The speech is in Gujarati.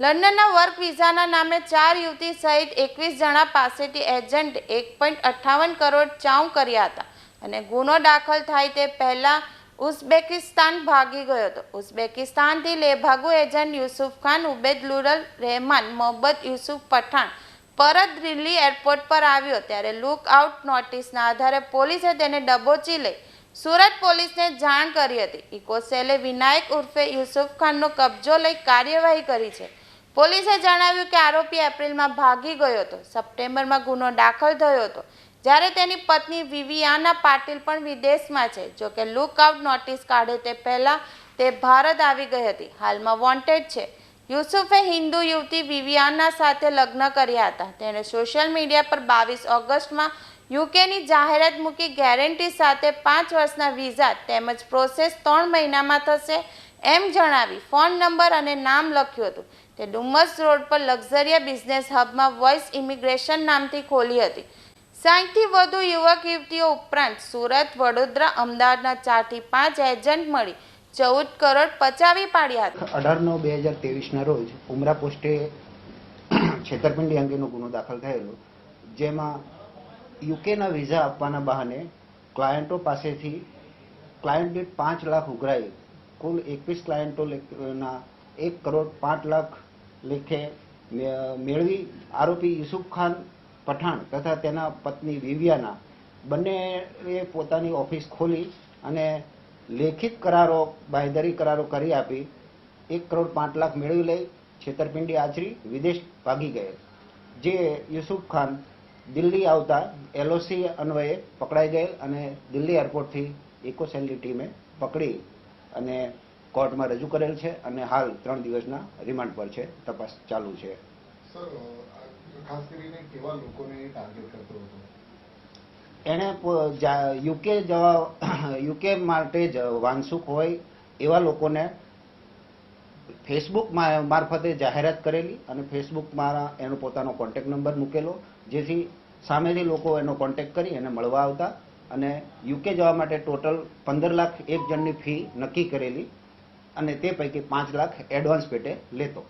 લંડનના વર્ક વિઝાના નામે ચાર યુવતી સહિત એકવીસ જણા પાસેથી એજન્ટ એક પોઈન્ટ અઠ્ઠાવન કરોડ ચાઉ કર્યા હતા અને ગુનો દાખલ થાય તે પહેલાં ઉઝબેકિસ્તાન ભાગી ગયો હતો. ઉઝબેકિસ્તાનથી લેભાગુ એજન્ટ યુસુફ ખાન ઉબેદલુરલ રહેમાન મોહબ્બત યુસુફ પઠાણ પરત દિલ્હી એરપોર્ટ પર આવ્યો ત્યારે લુક આઉટ નોટિસના આધારે પોલીસે તેને ડબોચી લઈ સુરત પોલીસને જાણ કરી હતી. ઇકોસેલે વિનાયક ઉર્ફે યુસુફ ખાનનો કબજો લઈ કાર્યવાહી કરી છે. પોલીસે જણાવ્યું કે આરોપી એપ્રિલમાં ભાગી ગયો હતો. સપ્ટેમ્બરમાં ગુનો દાખલ થયો હતો. જ્યારે તેની પત્ની વિવિયાના પાટીલ પણ વિદેશમાં છે. જો કે લુકઆઉટ નોટિસ કાઢે તે પહેલાં તે ભારત આવી ગઈ હતી. હાલમાં વોન્ટેડ છે. યુસુફે હિન્દુ યુવતી વિવિયાના સાથે લગ્ન કર્યા હતા. તેણે સોશિયલ મીડિયા પર બાવીસ ઓગસ્ટમાં યુકેની જાહેરાત મૂકી ગેરંટી સાથે પાંચ વર્ષના વિઝા તેમજ પ્રોસેસ ત્રણ મહિનામાં થશે એમ જણાવી ફોન નંબર અને નામ લખ્યું હતું. તે ડુમસ રોડ પર લક્ઝરિયા બિઝનેસ હબમાં વોઇસ ઇમિગ્રેશન નામથી ખોલી હતી. સાઠથી વધુ યુવક યુવતીઓ ઉપરાંત સુરત, વડોદરા, અમદાવાદના ચારથી પાંચ એજન્ટ મળી ચૌદ કરોડ પચાવી પાડ્યા હતા. અઢાર નવ બે હજાર ત્રેવીસના રોજ ઉમરા પોસ્ટે છેતરપિંડી અંગેનો ગુનો દાખલ થયેલો, જેમાં યુકેના વિઝા આપવાના બહાને ક્લાયન્ટો પાસેથી ક્લાયન્ટ દીઠ પાંચ લાખ ઉઘરાઈ કુલ એકવીસ ક્લાયન્ટો ના એક કરોડ પાંચ લાખ લેખે મેળવી આરોપી યુસુફ ખાન પઠાણ તથા તેના પત્ની વિવિયાના બંનેએ પોતાની ઓફિસ ખોલી અને લેખિત કરારો બાંયધરી કરારો કરી આપી. એક કરોડ પાંચ લાખ મેળવી લઈ છેતરપિંડી આચરી, વિદેશ ભાગી ગયેલ જે યુસુફ ખાન દિલ્હી આવતા એલઓસી અન્વયે પકડાઈ ગયેલ અને દિલ્હી એરપોર્ટથી ઇકોસેલની ટીમે પકડી અને કોર્ટમાં રજૂ કરેલ છે અને હાલ ત્રણ દિવસના રિમાન્ડ પર છે તપાસ ચાલુ છે. ખાસ કરીને કેવા લોકોને ટાર્ગેટ કરતો હતો? એણે યુકે જવા યુકે માટે જ વાંસુક હોય એવા લોકોને ફેસબુક મારફતે જાહેરાત કરેલી અને ફેસબુકમાં એનો પોતાનો કોન્ટેક નંબર મૂકેલો જેથી સામેથી લોકો એનો કોન્ટેક કરી એને મળવા આવતા અને યુકે જવા માટે ટોટલ પંદર લાખ એક જણની ફી નક્કી કરેલી. અને તે પૈકી પાંચ લાખ એડવાન્સ પેટે લેતો.